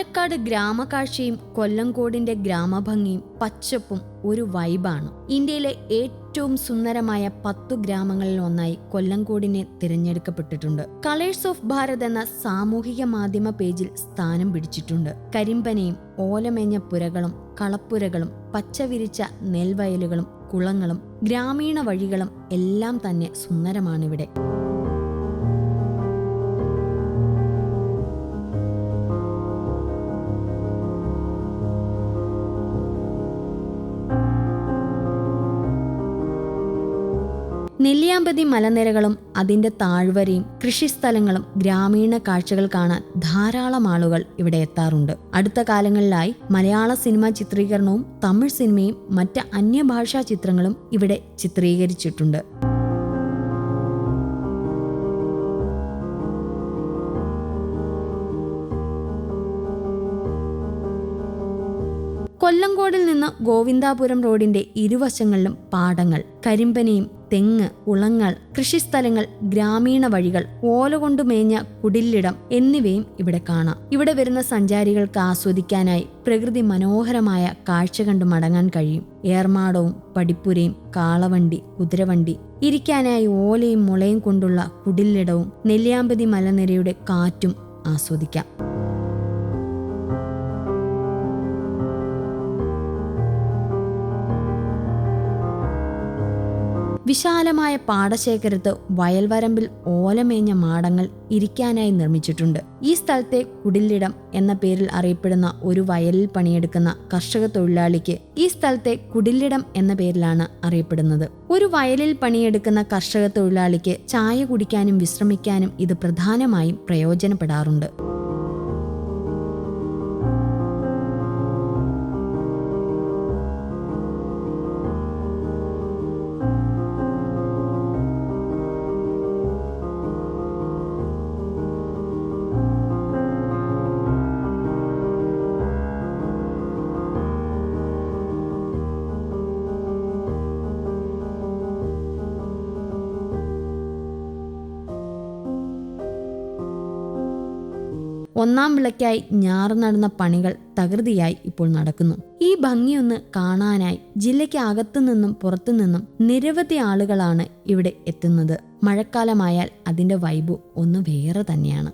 പാലക്കാട് ഗ്രാമകാഴ്ചയും കൊല്ലംകോടിന്റെ ഗ്രാമഭംഗിയും പച്ചപ്പും ഒരു വൈബാണ്. ഇന്ത്യയിലെ ഏറ്റവും സുന്ദരമായ പത്തു ഗ്രാമങ്ങളിൽ ഒന്നായി കൊല്ലംകോടിനെ തിരഞ്ഞെടുക്കപ്പെട്ടിട്ടുണ്ട്. കളേഴ്സ് ഓഫ് ഭാരത് എന്ന സാമൂഹിക മാധ്യമ പേജിൽ സ്ഥാനം പിടിച്ചിട്ടുണ്ട്. കരിമ്പനയും ഓലമേഞ്ഞ പുരകളും കളപ്പുരകളും പച്ചവിരിച്ച നെൽവയലുകളും കുളങ്ങളും ഗ്രാമീണ വഴികളും എല്ലാം തന്നെ സുന്ദരമാണിവിടെ. നെല്ലിയാമ്പതി മലനിരകളും അതിന്റെ താഴ്വരയും കൃഷിസ്ഥലങ്ങളും ഗ്രാമീണ കാഴ്ചകൾ കാണാൻ ധാരാളം ആളുകൾ ഇവിടെ എത്താറുണ്ട്. അടുത്ത കാലങ്ങളിലായി മലയാള സിനിമാ ചിത്രീകരണവും തമിഴ് സിനിമയും മറ്റ് അന്യഭാഷാ ചിത്രങ്ങളും ഇവിടെ ചിത്രീകരിച്ചിട്ടുണ്ട്. കൊല്ലങ്കോടിൽ നിന്ന് ഗോവിന്ദാപുരം റോഡിന്റെ ഇരുവശങ്ങളിലും പാടങ്ങൾ കരിമ്പനയും തെങ്ങ് കുളങ്ങൾ കൃഷിസ്ഥലങ്ങൾ ഗ്രാമീണ വഴികൾ ഓല മേഞ്ഞ കുടില്ലിടം എന്നിവയും ഇവിടെ കാണാം. ഇവിടെ വരുന്ന സഞ്ചാരികൾക്ക് ആസ്വദിക്കാനായി പ്രകൃതി മനോഹരമായ കാഴ്ച കണ്ടു മടങ്ങാൻ കഴിയും. ഏർമാടവും പടിപ്പുരയും കാളവണ്ടി കുതിരവണ്ടി ഇരിക്കാനായി ഓലയും മുളയും കൊണ്ടുള്ള കുടില്ലിടവും നെല്ലിയാമ്പതി മലനിരയുടെ കാറ്റും ആസ്വദിക്കാം. വിശാലമായ പാടശേഖരത്ത് വയൽവരമ്പിൽ ഓലമേഞ്ഞ മാടങ്ങൾ ഇരിക്കാനായി നിർമ്മിച്ചിട്ടുണ്ട്. ഈ സ്ഥലത്തെ കുടിലിടം എന്ന പേരിൽ അറിയപ്പെടുന്ന ഒരു വയലിൽ പണിയെടുക്കുന്ന കർഷക തൊഴിലാളിക്ക് ഈ സ്ഥലത്തെ കുടിലിടം എന്ന പേരിലാണ് അറിയപ്പെടുന്നത്. ഒരു വയലിൽ പണിയെടുക്കുന്ന കർഷക തൊഴിലാളിക്ക് ചായ കുടിക്കാനും വിശ്രമിക്കാനും ഇത് പ്രധാനമായും പ്രയോജനപ്പെടാറുണ്ട്. ഒന്നാം വിളയ്ക്കായി ഞാറ് നടന്ന പണികൾ തകൃതിയായി ഇപ്പോൾ നടക്കുന്നു. ഈ ഭംഗിയൊന്ന് കാണാനായി ജില്ലയ്ക്ക് അകത്തു നിന്നും പുറത്തു നിന്നും നിരവധി ആളുകളാണ് ഇവിടെ എത്തുന്നത്. മഴക്കാലമായാൽ അതിന്റെ വൈബ് ഒന്ന് വേറെ തന്നെയാണ്.